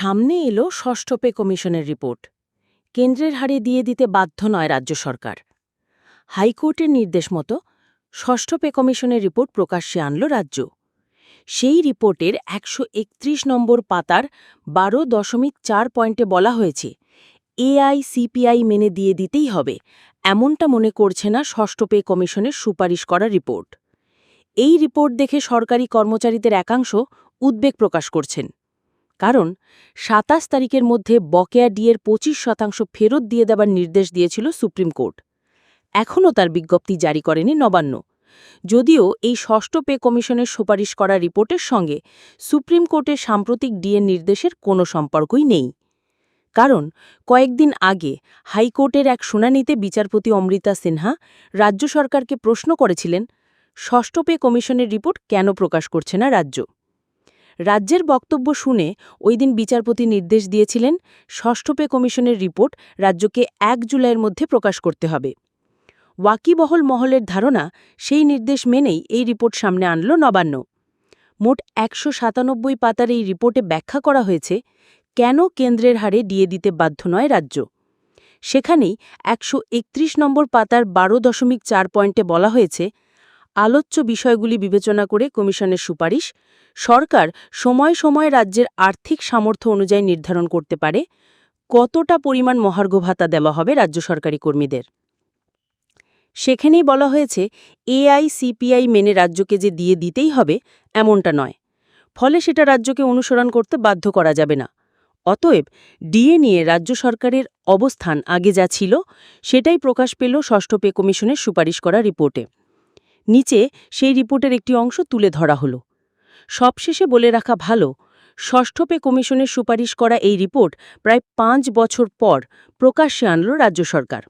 সামনে এলো ষষ্ঠ পে কমিশনের রিপোর্ট। কেন্দ্রের হারে দিয়ে দিতে বাধ্য নয় রাজ্য সরকার। হাইকোর্টের নির্দেশ মতো ষষ্ঠ পে কমিশনের রিপোর্ট প্রকাশ্যে আনল রাজ্য। সেই রিপোর্টের একশো একত্রিশ নম্বর পাতার বারো দশমিক চার পয়েন্টে বলা হয়েছে এআইসিপিআই মেনে দিয়ে দিতেই হবে, এমনটা মনে করছে না ষষ্ঠ পে কমিশনের সুপারিশ করা রিপোর্ট। এই রিপোর্ট দেখে সরকারি কর্মচারীদের একাংশ উদ্বেগ প্রকাশ করছেন। কারণ সাতাশ তারিখের মধ্যে বকেয়া ডিয়ের পঁচিশ শতাংশ ফেরত দিয়ে দেবার নির্দেশ দিয়েছিল সুপ্রিম কোর্ট। এখনও তার বিজ্ঞপ্তি জারি করেনি নবান্ন। যদিও এই ষষ্ঠ পে কমিশনের সুপারিশ করা রিপোর্টের সঙ্গে সুপ্রিম কোর্টের সাম্প্রতিক ডিএর নির্দেশের কোনো সম্পর্কই নেই। কারণ কয়েকদিন আগে হাইকোর্টের এক শুনানিতে বিচারপতি অমৃতা সিনহা রাজ্য সরকারকে প্রশ্ন করেছিলেন, ষষ্ঠ পে কমিশনের রিপোর্ট কেন প্রকাশ করছে না রাজ্য? রাজ্যের বক্তব্য শুনে ওই দিন বিচারপতি নির্দেশ দিয়েছিলেন, ষষ্ঠ পে কমিশনের রিপোর্ট রাজ্যকে এক জুলাইয়ের মধ্যে প্রকাশ করতে হবে। ওয়াকিবহল মহলের ধারণা, সেই নির্দেশ মেনেই এই রিপোর্ট সামনে আনল নবান্ন। মোট একশো সাতানব্বই পাতার এই রিপোর্টে ব্যাখ্যা করা হয়েছে, কেন কেন্দ্রের হারে দিয়ে দিতে বাধ্য নয় রাজ্য। সেখানেই একশো একত্রিশ নম্বর পাতার বারো দশমিক চার পয়েন্টে বলা হয়েছে আলোচ্য বিষয়গুলি বিবেচনা করে কমিশনের সুপারিশ, সরকার সময় সময় রাজ্যের আর্থিক সামর্থ্য অনুযায়ী নির্ধারণ করতে পারে, কতটা পরিমাণ মহার্ঘ ভাতা দেওয়া হবে রাজ্য সরকারি কর্মীদের। সেখানেই বলা হয়েছে এআইসিপিআই মেনে রাজ্যকে যে দিয়ে দিতেই হবে, এমনটা নয়। ফলে সেটা রাজ্যকে অনুসরণ করতে বাধ্য করা যাবে না। অতএব ডিএ নিয়ে রাজ্য সরকারের অবস্থান আগে যা ছিল, সেটাই প্রকাশ পেল ষষ্ঠ পে কমিশনের সুপারিশ করা রিপোর্টে। নিচে সেই রিপোর্টের একটি অংশ তুলে ধরা হল। সবশেষে বলে রাখা ভালো, ষষ্ঠ পে কমিশনের সুপারিশ করা এই রিপোর্ট প্রায় পাঁচ বছর পর প্রকাশ্যে আনল রাজ্য সরকার।